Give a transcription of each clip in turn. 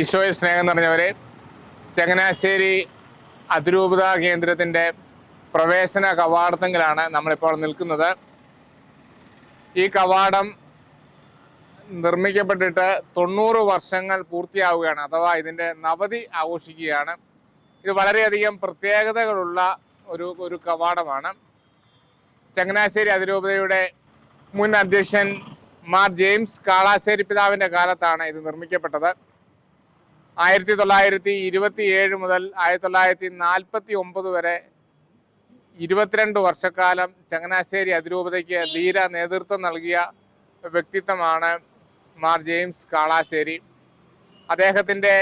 ഈശോയിൽ സ്നേഹം നിറഞ്ഞവരെ ചങ്ങനാശ്ശേരി അതിരൂപത കേന്ദ്രത്തിന്റെ പ്രവേശന കവാടത്തെങ്കിലാണ് നമ്മളിപ്പോൾ നിൽക്കുന്നത്. ഈ കവാടം നിർമ്മിക്കപ്പെട്ടിട്ട് തൊണ്ണൂറ് വർഷങ്ങൾ പൂർത്തിയാവുകയാണ് അഥവാ ഇതിന്റെ നവതി ആഘോഷിക്കുകയാണ്. ഇത് വളരെയധികം പ്രത്യേകതകളുള്ള ഒരു ഒരു കവാടമാണ്. ചങ്ങനാശ്ശേരി അതിരൂപതയുടെ മുൻ അധ്യക്ഷൻ മാർ ജെയിംസ് കാളാശ്ശേരി പിതാവിന്റെ കാലത്താണ് ഇത് നിർമ്മിക്കപ്പെട്ടത്. ആയിരത്തി തൊള്ളായിരത്തി ഇരുപത്തി ഏഴ് മുതൽ ആയിരത്തി തൊള്ളായിരത്തി നാൽപ്പത്തി ഒമ്പത് വരെ ഇരുപത്തിരണ്ട് വർഷക്കാലം ചങ്ങനാശ്ശേരി അതിരൂപതയ്ക്ക് ധീര നേതൃത്വം നൽകിയ വ്യക്തിത്വമാണ് മാർ ജെയിംസ് കാളാശ്ശേരി. അദ്ദേഹത്തിന്റെ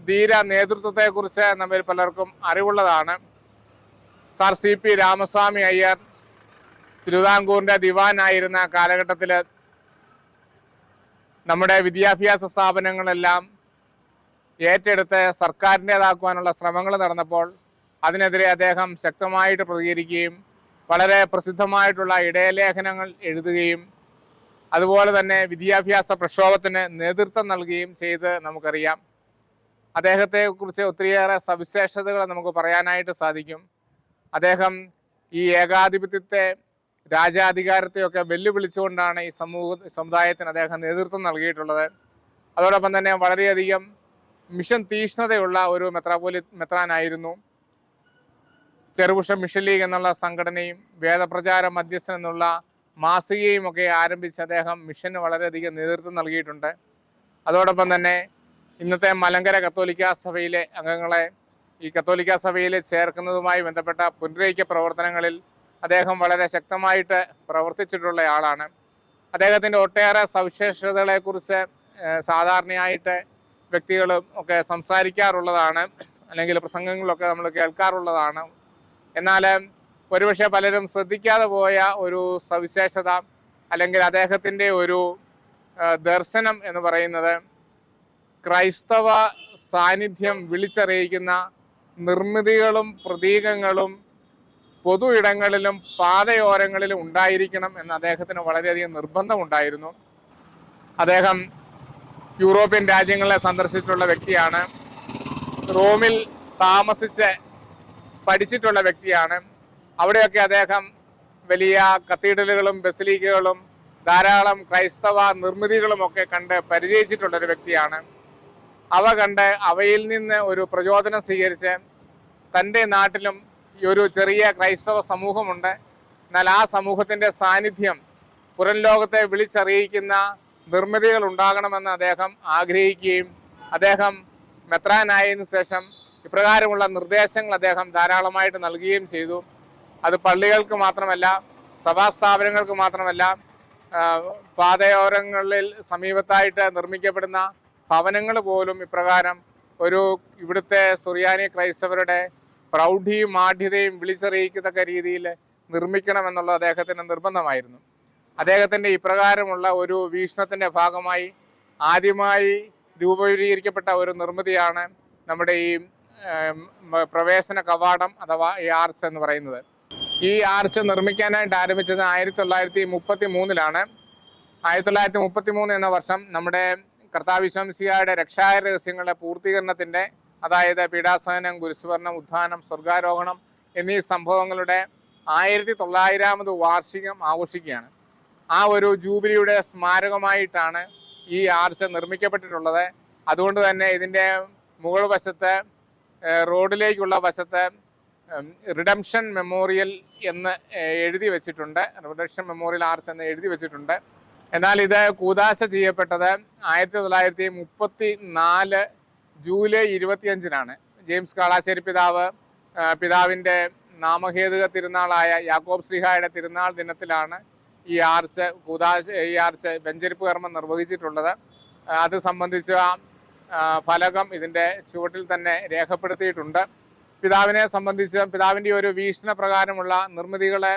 ധീര നേതൃത്വത്തെക്കുറിച്ച് നമ്മിൽ പലർക്കും അറിവുള്ളതാണ്. Sir C P Ramaswamy Iyer തിരുവിതാംകൂറിന്റെ ദിവാനായിരുന്ന കാലഘട്ടത്തിൽ നമ്മുടെ വിദ്യാഭ്യാസ സ്ഥാപനങ്ങളെല്ലാം ഏറ്റെടുത്ത് സർക്കാരിന്റേതാക്കുവാനുള്ള ശ്രമങ്ങൾ നടന്നപ്പോൾ അതിനെതിരെ അദ്ദേഹം ശക്തമായിട്ട് പ്രതികരിക്കുകയും വളരെ പ്രസിദ്ധമായിട്ടുള്ള ഇടയലേഖനങ്ങൾ എഴുതുകയും അതുപോലെ തന്നെ വിദ്യാഭ്യാസ പ്രക്ഷോഭത്തിന് നേതൃത്വം നൽകുകയും ചെയ്ത് നമുക്കറിയാം. അദ്ദേഹത്തെക്കുറിച്ച് ഒത്തിരിയേറെ സവിശേഷതകൾ നമുക്ക് പറയാനായിട്ട് സാധിക്കും. അദ്ദേഹം ഈ ഏകാധിപത്യത്തെ രാജാധികാരത്തെയൊക്കെ വെല്ലുവിളിച്ചുകൊണ്ടാണ് ഈ സമൂഹ സമുദായത്തിന് അദ്ദേഹം നേതൃത്വം നൽകിയിട്ടുള്ളത്. അതോടൊപ്പം തന്നെ വളരെയധികം മിഷൻ തീഷ്ണതയുള്ള ഒരു മെത്രാപോലി മെത്രാനായിരുന്നു. ചെറുപുഷ മിഷൻ ലീഗ് എന്നുള്ള സംഘടനയും വേദപ്രചാര മധ്യസ്ഥൻ എന്നുള്ള മാസികയും ഒക്കെ ആരംഭിച്ച് അദ്ദേഹം മിഷന് വളരെയധികം നേതൃത്വം നൽകിയിട്ടുണ്ട്. അതോടൊപ്പം തന്നെ ഇന്നത്തെ മലങ്കര കത്തോലിക്ക സഭയിലെ അംഗങ്ങളെ ഈ കത്തോലിക്ക സഭയിൽ ചേർക്കുന്നതുമായി ബന്ധപ്പെട്ട പുനരൈക്യ പ്രവർത്തനങ്ങളിൽ അദ്ദേഹം വളരെ ശക്തമായിട്ട് പ്രവർത്തിച്ചിട്ടുള്ള ആളാണ്. അദ്ദേഹത്തിന്റെ ഒട്ടേറെ സവിശേഷതകളെക്കുറിച്ച് സാധാരണയായിട്ട് വ്യക്തികളും ഒക്കെ സംസാരിക്കാറുള്ളതാണ് അല്ലെങ്കിൽ പ്രസംഗങ്ങളിലൊക്കെ നമ്മൾ കേൾക്കാറുള്ളതാണ്. എന്നാൽ ഒരുപക്ഷെ പലരും ശ്രദ്ധിക്കാതെ പോയ ഒരു സവിശേഷത അല്ലെങ്കിൽ അദ്ദേഹത്തിന്റെ ഒരു ദർശനം എന്ന് പറയുന്നത് ക്രൈസ്തവ സാന്നിധ്യം വിളിച്ചറിയിക്കുന്ന നിർമ്മിതികളും പ്രതീകങ്ങളും പൊതു ഇടങ്ങളിലും പാതയോരങ്ങളിലും ഉണ്ടായിരിക്കണം എന്ന് അദ്ദേഹത്തിന് വളരെയധികം നിർബന്ധമുണ്ടായിരുന്നു. അദ്ദേഹം യൂറോപ്യൻ രാജ്യങ്ങളെ സന്ദർശിച്ചിട്ടുള്ള വ്യക്തിയാണ്. റോമിൽ താമസിച്ച് പഠിച്ചിട്ടുള്ള വ്യക്തിയാണ്. അവിടെയൊക്കെ അദ്ദേഹം വലിയ കത്തീഡ്രലുകളും ബസിലിക്കകളും ധാരാളം ക്രൈസ്തവ നിർമ്മിതികളും ഒക്കെ കണ്ട് പരിചയിച്ചിട്ടുള്ളൊരു വ്യക്തിയാണ്. അവ കണ്ട് അവയിൽ നിന്ന് ഒരു പ്രചോദനം സ്വീകരിച്ച് തന്റെ നാട്ടിലും ഒരു ചെറിയ ക്രൈസ്തവ സമൂഹമുണ്ട്. എന്നാൽ ആ സമൂഹത്തിന്റെ സാന്നിധ്യം പുറം ലോകത്തെ വിളിച്ചറിയിക്കുന്ന നിർമ്മിതികൾ ഉണ്ടാകണമെന്ന് അദ്ദേഹം ആഗ്രഹിക്കുകയും അദ്ദേഹം മെത്രാനായതിനു ശേഷം ഇപ്രകാരമുള്ള നിർദ്ദേശങ്ങൾ അദ്ദേഹം ധാരാളമായിട്ട് നൽകുകയും ചെയ്തു. അത് പള്ളികൾക്ക് മാത്രമല്ല സഭാസ്ഥാപനങ്ങൾക്ക് മാത്രമല്ല പാതയോരങ്ങളിൽ സമീപത്തായിട്ട് നിർമ്മിക്കപ്പെടുന്ന ഭവനങ്ങൾ പോലും ഇപ്രകാരം ഒരു ഇവിടുത്തെ സുറിയാനി ക്രൈസ്തവരുടെ പ്രൗഢിയും ആഢ്യതയും വിളിച്ചറിയിക്കത്തക്ക രീതിയിൽ നിർമ്മിക്കണമെന്നുള്ള അദ്ദേഹത്തിന് നിർബന്ധമായിരുന്നു. അദ്ദേഹത്തിന്റെ ഇപ്രകാരമുള്ള ഒരു വീക്ഷണത്തിന്റെ ഭാഗമായി ആദ്യമായി രൂപീകരിക്കപ്പെട്ട ഒരു നിർമ്മിതിയാണ് നമ്മുടെ ഈ പ്രവേശന കവാടം അഥവാ ഈ ആർച്ച് എന്ന് പറയുന്നത്. ഈ ആർച്ച് നിർമ്മിക്കാനായിട്ട് ആരംഭിച്ചത് ആയിരത്തി തൊള്ളായിരത്തി മുപ്പത്തി മൂന്നിലാണ് ആയിരത്തി തൊള്ളായിരത്തി മുപ്പത്തി മൂന്ന് എന്ന വർഷം നമ്മുടെ കർത്താവിശ്വംസിയായുടെ രക്ഷാരഹസ്യങ്ങളുടെ പൂർത്തീകരണത്തിന്റെ അതായത് പീഡാസഹനം ഗുരുസ്വർണം ഉദ്ധാനം സ്വർഗാരോഹണം എന്നീ സംഭവങ്ങളുടെ ആയിരത്തി തൊള്ളായിരാമത് വാർഷികം ആഘോഷിക്കുകയാണ്. ആ ഒരു ജൂബിലിയുടെ സ്മാരകമായിട്ടാണ് ഈ ആർച്ച് നിർമ്മിക്കപ്പെട്ടിട്ടുള്ളത്. അതുകൊണ്ട് തന്നെ ഇതിന്റെ മുകൾ വശത്ത് റോഡിലേക്കുള്ള വശത്ത് റിഡംഷൻ മെമ്മോറിയൽ എന്ന് എഴുതി വെച്ചിട്ടുണ്ട്. റിഡംഷൻ മെമ്മോറിയൽ ആർച്ച് എന്ന് എഴുതി വെച്ചിട്ടുണ്ട്. എന്നാൽ ഇത് കൂതാശ ചെയ്യപ്പെട്ടത് ആയിരത്തി തൊള്ളായിരത്തി മുപ്പത്തി നാല് ജൂലൈ ഇരുപത്തിയഞ്ചിനാണ്. ജെയിംസ് കാളാശ്ശേരി പിതാവ് പിതാവിന്റെ നാമഹേതുക തിരുനാളായ യാക്കോബ് ശ്രീഹായുടെ തിരുനാൾ ദിനത്തിലാണ് ഈ ആർച്ച് കൂതാശ ഈ ആർച്ച് വെഞ്ചരിപ്പ് കർമ്മം നിർവഹിച്ചിട്ടുള്ളത്. അത് സംബന്ധിച്ച ഫലകം ഇതിന്റെ ചുവട്ടിൽ തന്നെ രേഖപ്പെടുത്തിയിട്ടുണ്ട്. പിതാവിനെ സംബന്ധിച്ച് പിതാവിന്റെ ഒരു വീക്ഷണ പ്രകാരമുള്ള നിർമ്മിതികളെ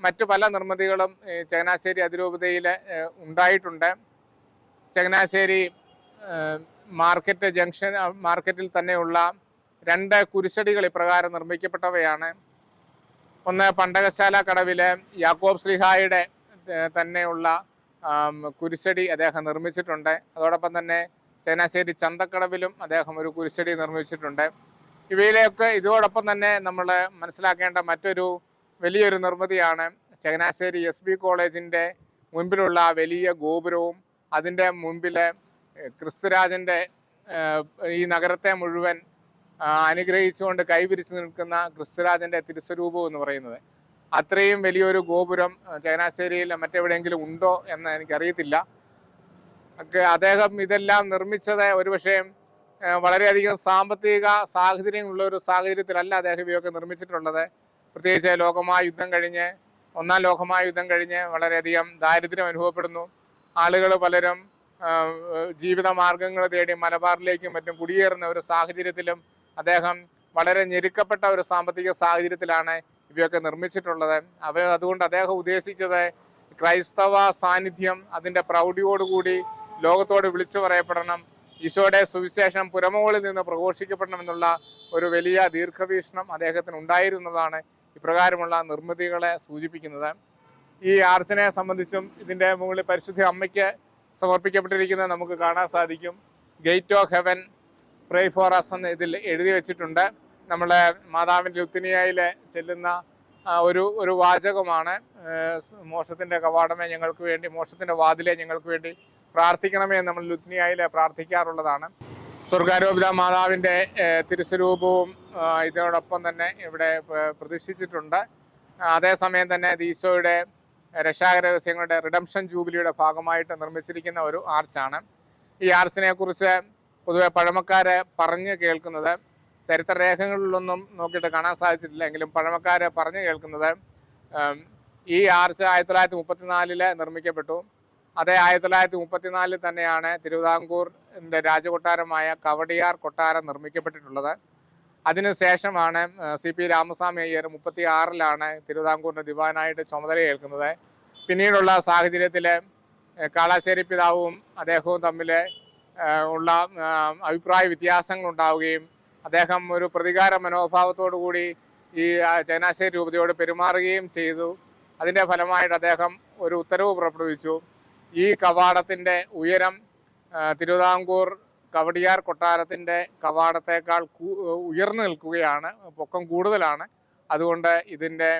മറ്റു പല നിർമ്മിതികളും ചങ്ങനാശ്ശേരി അതിരൂപതയിൽ ഉണ്ടായിട്ടുണ്ട്. ചങ്ങനാശ്ശേരി മാർക്കറ്റ് ജംഗ്ഷൻ മാർക്കറ്റിൽ തന്നെയുള്ള രണ്ട് കുരിശടികൾ ഇപ്രകാരം നിർമ്മിക്കപ്പെട്ടവയാണ്. ഒന്ന് പണ്ടകശാല കടവിലെ യാക്കോബ് ശ്രീഹായുടെ തന്നെയുള്ള കുരിശടി അദ്ദേഹം നിർമ്മിച്ചിട്ടുണ്ട്. അതോടൊപ്പം തന്നെ ചങ്ങനാശ്ശേരി ചന്തക്കടവിലും അദ്ദേഹം ഒരു കുരിശടി നിർമ്മിച്ചിട്ടുണ്ട്. ഇവയിലേക്ക് ഇതോടൊപ്പം തന്നെ നമ്മൾ മനസ്സിലാക്കേണ്ട മറ്റൊരു വലിയൊരു നിർമ്മിതിയാണ് ചങ്ങനാശ്ശേരി എസ് ബി കോളേജിന്റെ മുൻപിലുള്ള വലിയ ഗോപുരവും അതിന്റെ മുൻപിലെ ക്രിസ്തുരാജന്റെ ഈ നഗരത്തെ മുഴുവൻ അനുഗ്രഹിച്ചുകൊണ്ട് കൈവിരിച്ച് നിൽക്കുന്ന ക്രിസ്തുരാജന്റെ തിരുസ്വരൂപം എന്ന് പറയുന്നത്. അത്രയും വലിയൊരു ഗോപുരം ചങ്ങനാശ്ശേരിയിൽ മറ്റെവിടെയെങ്കിലും ഉണ്ടോ എന്ന് എനിക്കറിയത്തില്ല. അദ്ദേഹം ഇതെല്ലാം നിർമ്മിച്ചത് ഒരുപക്ഷെ വളരെയധികം സാമ്പത്തിക സാഹചര്യങ്ങളുള്ള ഒരു സാഹചര്യത്തിലല്ല അദ്ദേഹം ഇവയൊക്കെ നിർമ്മിച്ചിട്ടുള്ളത്. പ്രത്യേകിച്ച് ലോകമായ യുദ്ധം കഴിഞ്ഞ് ഒന്നാം ലോകമായ യുദ്ധം കഴിഞ്ഞ് വളരെയധികം ദാരിദ്ര്യം അനുഭവപ്പെടുന്നു. ആളുകൾ പലരും ജീവിത മാർഗങ്ങൾ തേടി മലബാറിലേക്കും മറ്റും കുടിയേറുന്ന ഒരു സാഹചര്യത്തിലും അദ്ദേഹം വളരെ ഞെരുക്കപ്പെട്ട ഒരു സാമ്പത്തിക സാഹചര്യത്തിലാണ് ഇവയൊക്കെ നിർമ്മിച്ചിട്ടുള്ളത് അവ അതുകൊണ്ട് അദ്ദേഹം ഉദ്ദേശിച്ചത് ക്രൈസ്തവ സാന്നിധ്യം അതിന്റെ പ്രൗഢിയോടുകൂടി ലോകത്തോട് വിളിച്ചു പറയപ്പെടണം. ഈശോയുടെ സുവിശേഷം പുരമുകളിൽ നിന്ന് പ്രഘോഷിക്കപ്പെടണം എന്നുള്ള ഒരു വലിയ ദീർഘവീക്ഷണം അദ്ദേഹത്തിന് ഉണ്ടായിരുന്നതാണ്. ഇപ്രകാരമുള്ള നിർമ്മിതികളെ സൂചിപ്പിക്കുന്നത്. ഈ ആർച്ചനെ സംബന്ധിച്ചും ഇതിന്റെ മുകളിൽ പരിശുദ്ധ അമ്മയ്ക്ക് സമർപ്പിക്കപ്പെട്ടിരിക്കുന്നത് നമുക്ക് കാണാൻ സാധിക്കും. Gate of heaven pray for us എന്ന് ഇതിൽ എഴുതി വെച്ചിട്ടുണ്ട്. നമ്മളെ മാതാവിന്റെ ലുത്തിനിയയിൽ ചെല്ലുന്ന ഒരു ഒരു വാചകമാണ് മോക്ഷത്തിന്റെ കവാടമേ ഞങ്ങൾക്ക് വേണ്ടി മോക്ഷത്തിന്റെ വാതിലെ ഞങ്ങൾക്ക് വേണ്ടി പ്രാർത്ഥിക്കണമേ നമ്മൾ ലുത്തിനിയയിൽ പ്രാർത്ഥിക്കാറുള്ളതാണ്. സ്വർഗാരോപിത മാതാവിന്റെ തിരുസ്വരൂപവും ഇതിനോടൊപ്പം തന്നെ ഇവിടെ പ്രതിഷ്ഠിച്ചിട്ടുണ്ട്. അതേസമയം തന്നെ ഈശോയുടെ രക്ഷാകര രഹസ്യങ്ങളുടെ റിഡംഷൻ ജൂബിലിയുടെ ഭാഗമായിട്ട് നിർമ്മിച്ചിരിക്കുന്ന ഒരു ആർച്ചാണ്. ഈ ആർച്ചിനെ കുറിച്ച് പൊതുവെ പഴമക്കാരെ പറഞ്ഞു കേൾക്കുന്നത് ചരിത്രരേഖകളിലൊന്നും നോക്കിയിട്ട് കാണാൻ സാധിച്ചിട്ടില്ല. എങ്കിലും പഴമക്കാർ പറഞ്ഞു കേൾക്കുന്നത് ഈ ആർച്ച് ആയിരത്തി തൊള്ളായിരത്തി മുപ്പത്തിനാലിൽ നിർമ്മിക്കപ്പെട്ടു. അതേ ആയിരത്തി തൊള്ളായിരത്തി മുപ്പത്തിനാലിൽ തന്നെയാണ് തിരുവിതാംകൂറിന്റെ രാജകൊട്ടാരമായ കവടിയാർ കൊട്ടാരം നിർമ്മിക്കപ്പെട്ടിട്ടുള്ളത്. അതിനുശേഷമാണ് സി പി രാമസ്വാമി അയ്യർ മുപ്പത്തി ആറിലാണ് തിരുവിതാംകൂറിന്റെ ദിവാനായിട്ട് ചുമതല ഏൽക്കുന്നത്. പിന്നീടുള്ള സാഹചര്യത്തിൽ കാളാശ്ശേരി പിതാവും അദ്ദേഹവും തമ്മിൽ ഉള്ള അഭിപ്രായ വ്യത്യാസങ്ങൾ ഉണ്ടാവുകയും അദ്ദേഹം ഒരു പ്രതികാര മനോഭാവത്തോടു കൂടി ഈ ആ, ചങ്ങനാശ്ശേരി രൂപതയോട് പെരുമാറുകയും ചെയ്തു. അതിന്റെ ഫലമായിട്ട് അദ്ദേഹം ഒരു ഉത്തരവ് പുറപ്പെടുവിച്ചു. ഈ കവാടത്തിന്റെ ഉയരം തിരുവിതാംകൂർ കവടിയാർ കൊട്ടാരത്തിന്റെ കവാടത്തേക്കാൾ ഉയർന്നു നിൽക്കുകയാണ്. പൊക്കം കൂടുതലാണ്. അതുകൊണ്ട് ഇതിന്റെ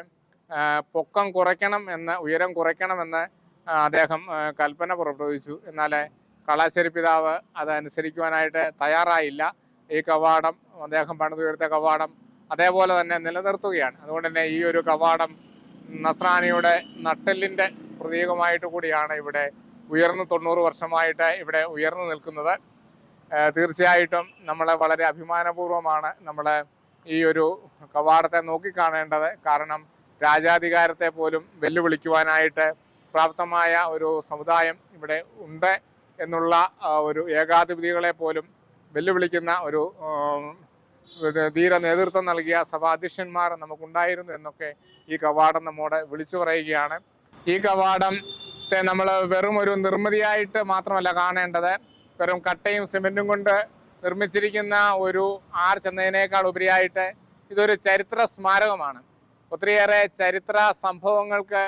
പൊക്കം കുറയ്ക്കണം എന്ന് ഉയരം കുറയ്ക്കണമെന്ന് അദ്ദേഹം കൽപ്പന പുറപ്പെടുവിച്ചു. എന്നാൽ കളാശ്ശേരി പിതാവ് അതനുസരിക്കുവാനായിട്ട് തയ്യാറായില്ല. ഈ കവാടം അദ്ദേഹം പണിതുയർത്ത കവാടം അതേപോലെ തന്നെ നിലനിർത്തുകയാണ്. അതുകൊണ്ട് തന്നെ ഈ ഒരു കവാടം നസ്രാനിയുടെ നട്ടെല്ലിന്റെ പ്രതീകമായിട്ട് കൂടിയാണ് ഇവിടെ ഉയർന്ന് തൊണ്ണൂറ് വർഷമായിട്ട് ഇവിടെ ഉയർന്നു നിൽക്കുന്നത്. തീർച്ചയായിട്ടും നമ്മളെ വളരെ അഭിമാനപൂർവമാണ് നമ്മൾ ഈ ഒരു കവാടത്തെ നോക്കിക്കാണേണ്ടത്. കാരണം രാജാധികാരത്തെ പോലും വെല്ലുവിളിക്കുവാനായിട്ട് പ്രാപ്തമായ ഒരു സമുദായം ഇവിടെ ഉണ്ട് എന്നുള്ള ഒരു ഏകാധിപതികളെ പോലും വെല്ലുവിളിക്കുന്ന ഒരു ധീര നേതൃത്വം നൽകിയ സഭാധ്യക്ഷന്മാർ നമുക്കുണ്ടായിരുന്നു എന്നൊക്കെ ഈ കവാടം നമ്മോട് വിളിച്ചു പറയുകയാണ്. ഈ കവാടത്തെ നമ്മൾ വെറും ഒരു നിർമ്മിതിയായിട്ട് മാത്രമല്ല കാണേണ്ടത്. വെറും കട്ടയും സിമെന്റും കൊണ്ട് നിർമ്മിച്ചിരിക്കുന്ന ഒരു ആർച്ച് എന്നതിനേക്കാൾ ഉപരിയായിട്ട് ഇതൊരു ചരിത്ര സ്മാരകമാണ്. ഒത്തിരിയേറെ ചരിത്ര സംഭവങ്ങൾക്ക്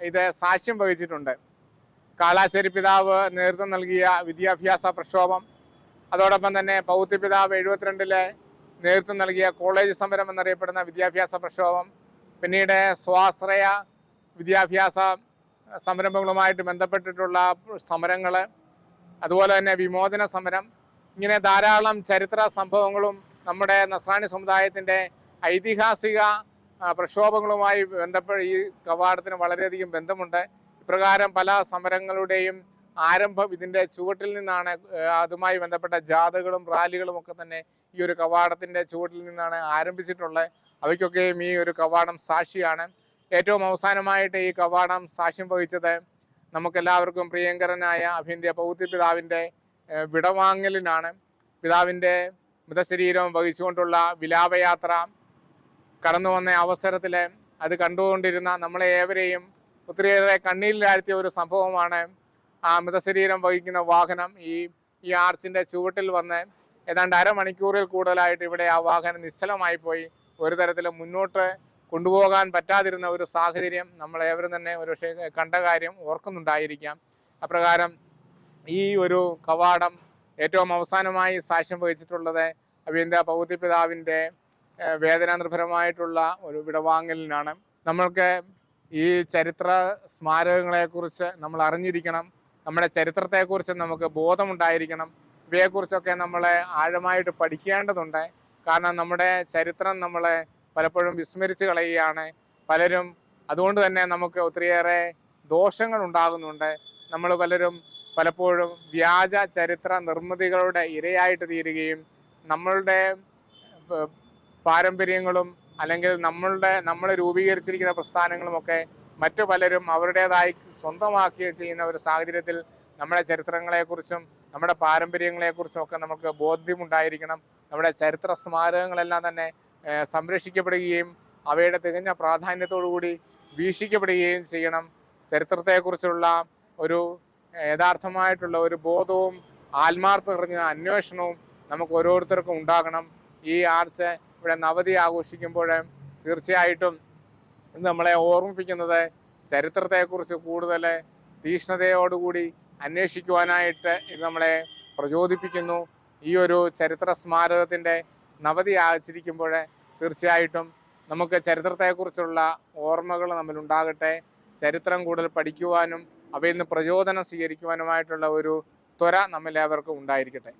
ഇത് സാക്ഷ്യം വഹിച്ചിട്ടുണ്ട്. കാളാശ്ശേരി പിതാവ് നേതൃത്വം നൽകിയ വിദ്യാഭ്യാസ പ്രക്ഷോഭം അതോടൊപ്പം തന്നെ പൗത്യപിതാവ് എഴുപത്തിരണ്ടിലെ നേതൃത്വം നൽകിയ കോളേജ് സമരം എന്നറിയപ്പെടുന്ന വിദ്യാഭ്യാസ പ്രക്ഷോഭം പിന്നീട് സ്വാശ്രയ വിദ്യാഭ്യാസ സംരംഭങ്ങളുമായിട്ട് ബന്ധപ്പെട്ടിട്ടുള്ള സമരങ്ങൾ അതുപോലെ തന്നെ വിമോചന സമരം ഇങ്ങനെ ധാരാളം ചരിത്ര സംഭവങ്ങളും നമ്മുടെ നസ്രാണി സമുദായത്തിന്റെ ഐതിഹാസിക പ്രക്ഷോഭങ്ങളുമായി ബന്ധപ്പെട്ട് ഈ കവാടത്തിന് വളരെയധികം ബന്ധമുണ്ട്. ഇപ്രകാരം പല സമരങ്ങളുടെയും ആരംഭം ഇതിന്റെ ചുവട്ടിൽ നിന്നാണ് അതുമായി ബന്ധപ്പെട്ട ജാഥകളും റാലികളും ഒക്കെ തന്നെ ഈ ഒരു കവാടത്തിന്റെ ചുവട്ടിൽ നിന്നാണ് ആരംഭിച്ചിട്ടുള്ളത്. അവയ്ക്കൊക്കെയും ഈ ഒരു കവാടം സാക്ഷിയാണ്. ഏറ്റവും അവസാനമായിട്ട് ഈ കവാടം സാക്ഷ്യം വഹിച്ചത് നമുക്കെല്ലാവർക്കും പ്രിയങ്കരനായ അഭിന്ത്യ പൗത്യ പിതാവിന്റെ വിടവാങ്ങലിനാണ്. പിതാവിന്റെ മൃതശരീരം വഹിച്ചുകൊണ്ടുള്ള വിലാപയാത്ര കടന്നു വന്ന അവസരത്തിൽ അത് കണ്ടുകൊണ്ടിരുന്ന നമ്മളെ ഏവരെയും ഒത്തിരിയേറെ കണ്ണീരിലാഴ്ത്തിയ ഒരു സംഭവമാണ്. മൃതശരീരം വഹിക്കുന്ന വാഹനം ഈ ഈ ആർച്ചിന്റെ ചുവട്ടിൽ വന്ന് ഏതാണ്ട് അരമണിക്കൂറിൽ കൂടുതലായിട്ട് ഇവിടെ ആ വാഹനം നിശ്ചലമായി പോയി. ഒരു തരത്തിലും മുന്നോട്ട് കൊണ്ടുപോകാൻ പറ്റാതിരുന്ന ഒരു സാഹചര്യം നമ്മൾ ഏവരും തന്നെ ഒരുപക്ഷെ കണ്ട കാര്യം ഓർക്കുന്നുണ്ടായിരിക്കാം. അപ്രകാരം ഈ ഒരു കവാടം ഏറ്റവും അവസാനമായി സാക്ഷ്യം വഹിച്ചിട്ടുള്ളത് അഭിയന്ത പൗതി പിതാവിന്റെ ഏഹ്, വേദനാനിർഭരമായിട്ടുള്ള ഒരു വിടവാങ്ങലിനാണ്. നമ്മൾക്ക് ഈ ചരിത്ര സ്മാരകങ്ങളെക്കുറിച്ച് നമ്മൾ അറിഞ്ഞിരിക്കണം. നമ്മുടെ ചരിത്രത്തെക്കുറിച്ച് നമുക്ക് ബോധമുണ്ടായിരിക്കണം. ഇവയെക്കുറിച്ചൊക്കെ നമ്മളെ ആഴമായിട്ട് പഠിക്കേണ്ടതുണ്ട്. കാരണം നമ്മുടെ ചരിത്രം നമ്മളെ പലപ്പോഴും വിസ്മരിച്ച് കളയുകയാണ്. പലരും അതുകൊണ്ട് തന്നെ നമുക്ക് ഒത്തിരിയേറെ ദോഷങ്ങൾ ഉണ്ടാകുന്നുണ്ട് നമ്മൾ പലരും പലപ്പോഴും വ്യാജ ചരിത്ര നിർമ്മിതികളുടെ ഇരയായിട്ട് തീരുകയും നമ്മളുടെ പാരമ്പര്യങ്ങളും അല്ലെങ്കിൽ നമ്മളുടെ നമ്മൾ രൂപീകരിച്ചിരിക്കുന്ന പ്രസ്ഥാനങ്ങളുമൊക്കെ മറ്റു പലരും അവരുടേതായി സ്വന്തമാക്കുകയും ചെയ്യുന്ന ഒരു സാഹചര്യത്തിൽ നമ്മുടെ ചരിത്രങ്ങളെക്കുറിച്ചും നമ്മുടെ പാരമ്പര്യങ്ങളെക്കുറിച്ചും ഒക്കെ നമുക്ക് ബോധ്യമുണ്ടായിരിക്കണം. നമ്മുടെ ചരിത്ര സ്മാരകങ്ങളെല്ലാം തന്നെ സംരക്ഷിക്കപ്പെടുകയും അവയുടെ തികഞ്ഞ പ്രാധാന്യത്തോടുകൂടി വീക്ഷിക്കപ്പെടുകയും ചെയ്യണം. ചരിത്രത്തെക്കുറിച്ചുള്ള ഒരു യഥാർത്ഥമായിട്ടുള്ള ഒരു ബോധവും ആത്മാർത്ഥ നിറഞ്ഞ അന്വേഷണവും നമുക്ക് ഓരോരുത്തർക്കും ഉണ്ടാകണം. ഈ ആഴ്ച ഇവിടെ നവതി ആഘോഷിക്കുമ്പോൾ തീർച്ചയായിട്ടും നമ്മളെ ഓർമ്മിപ്പിക്കുന്നത് ചരിത്രത്തെക്കുറിച്ച് കൂടുതൽ തീക്ഷ്ണതയോടുകൂടി അന്വേഷിക്കുവാനായിട്ട് ഇത് നമ്മളെ പ്രചോദിപ്പിക്കുന്നു. ഈ ഒരു ചരിത്ര സ്മാരകത്തിന്റെ നവതി ആചരിക്കുമ്പോൾ തീർച്ചയായിട്ടും നമുക്ക് ചരിത്രത്തെക്കുറിച്ചുള്ള ഓർമ്മകൾ നമ്മിലുണ്ടാകട്ടെ. ചരിത്രം കൂടുതൽ പഠിക്കുവാനും അവയിൽ നിന്ന് പ്രചോദനം സ്വീകരിക്കുവാനുമായിട്ടുള്ള ഒരു ത്വര നമ്മിലേവർക്കും ഉണ്ടായിരിക്കട്ടെ.